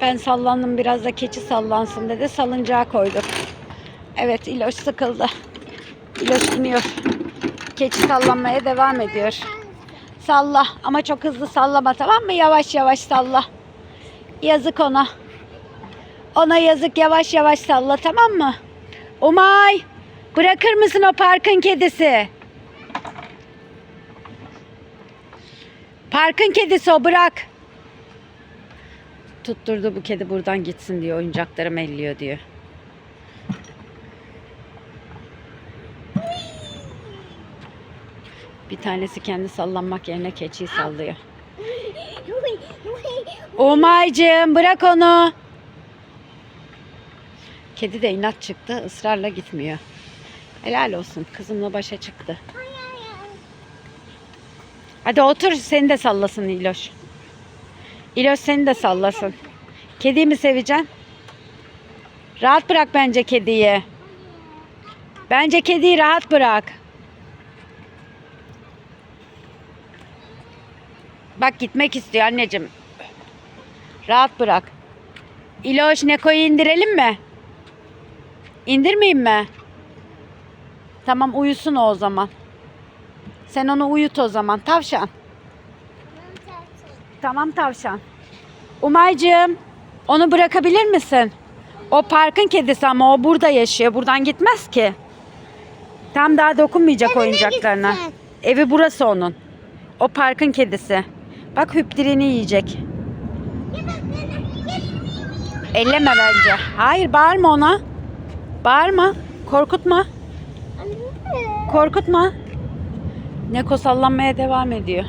Ben sallandım biraz da keçi sallansın dedi. Salıncağa koyduk. Evet İloş sıkıldı. İloş iniyor. Keçi sallanmaya devam ediyor. Salla ama çok hızlı sallama tamam mı? Yavaş yavaş salla. Yazık ona. Ona yazık yavaş yavaş salla tamam mı? Umay bırakır mısın o parkın kedisi? Parkın kedisi o bırak. Tutturdu bu kedi buradan gitsin diyor. Oyuncaklarım elliyor diyor. Bir tanesi kendi sallanmak yerine keçiyi sallıyor. Umaycığım bırak onu. Kedi de inat çıktı. ısrarla gitmiyor. Helal olsun. Kızımla başa çıktı. Hadi otur seni de sallasın İloş. İloş seni de sallasın. Kediyi mi seveceksin? Rahat bırak bence kediyi. Bence kediyi rahat bırak. Bak gitmek istiyor anneciğim. Rahat bırak. İloş Neko'yu indirelim mi? İndirmeyeyim mi? Tamam uyusun o o zaman. Sen onu uyut o zaman. Tavşan. Tamam tavşan. Umaycığım onu bırakabilir misin? O parkın kedisi ama o burada yaşıyor. Buradan gitmez ki. Tam daha dokunmayacak Evine oyuncaklarına. gitsin. Evi burası onun. O parkın kedisi. Bak hüptirini yiyecek. Elleme bence. Hayır bağırma ona. Bağırma. Korkutma. Korkutma. Neko sallanmaya devam ediyor.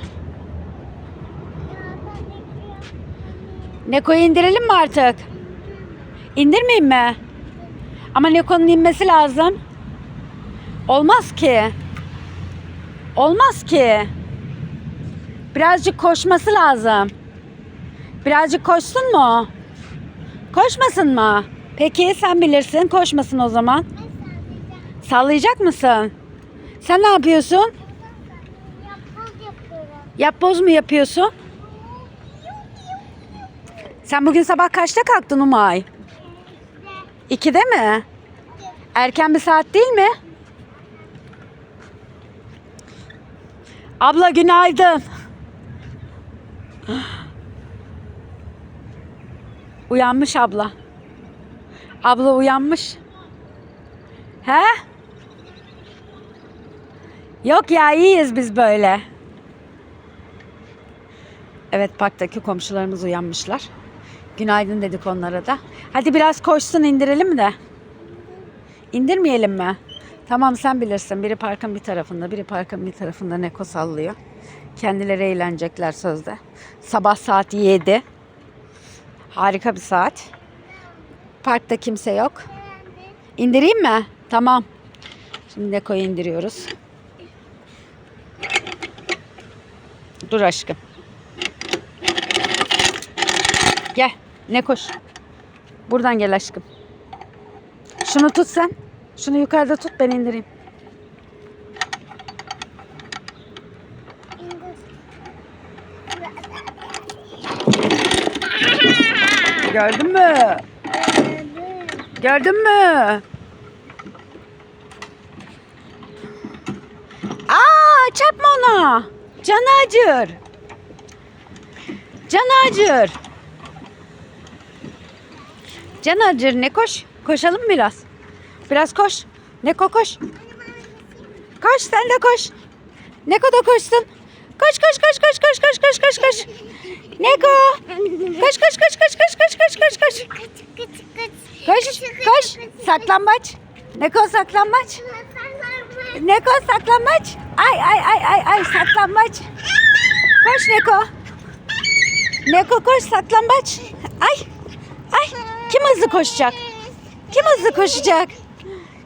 Neko'yu indirelim mi artık? İndirmeyeyim mi? Ama Neko'nun inmesi lazım. Olmaz ki. Olmaz ki. Birazcık koşması lazım. Birazcık koşsun mu? Koşmasın mı? Peki sen bilirsin. Koşmasın o zaman. Sallayacak mısın? Sen ne yapıyorsun? Yapboz mu yapıyorsun? Sen bugün sabah kaçta kalktın Umay? İkide mi? Erken bir saat değil mi? Abla günaydın. Uyanmış abla. Abla uyanmış. He? Yok ya iyiyiz biz böyle. Evet parktaki komşularımız uyanmışlar. Günaydın dedik onlara da. Hadi biraz koşsun indirelim de. İndirmeyelim mi? Tamam sen bilirsin. Biri parkın bir tarafında, biri parkın bir tarafında Neko sallıyor. Kendileri eğlenecekler sözde. Sabah saat 7. Harika bir saat. Parkta kimse yok. İndireyim mi? Tamam. Şimdi Neko'yu indiriyoruz. Dur aşkım. Gel. Ne koş. Buradan gel aşkım. Şunu tut sen. Şunu yukarıda tut ben indireyim. Gördün mü? Gördün mü? Aa, çarpma ona. Canı acır. Canı acır. Can acır ne koş. Koşalım biraz. Biraz koş. Neko koş. Koş sen de koş. Neko da koşsun. Koş koş koş koş koş koş koş koş koş. Neko. Koş koş koş koş koş koş koş koş koş. Koş koş. Saklambaç. Neko saklambaç. Neko saklambaç. Ay ay ay ay ay saklambaç. Koş Neko. Neko koş saklambaç. Ay. Kim hızlı koşacak? Kim hızlı koşacak?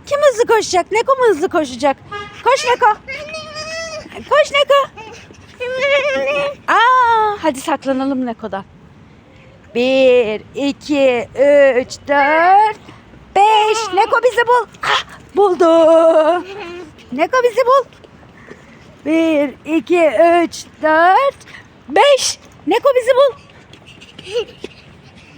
Kim hızlı koşacak? Neko mu hızlı koşacak? Koş Neko. Koş Neko. Aa, hadi saklanalım Neko'da. Bir, iki, üç, dört, beş. Neko bizi bul. Ah, buldu. Neko bizi bul. Bir, iki, üç, dört, beş. Neko bizi bul.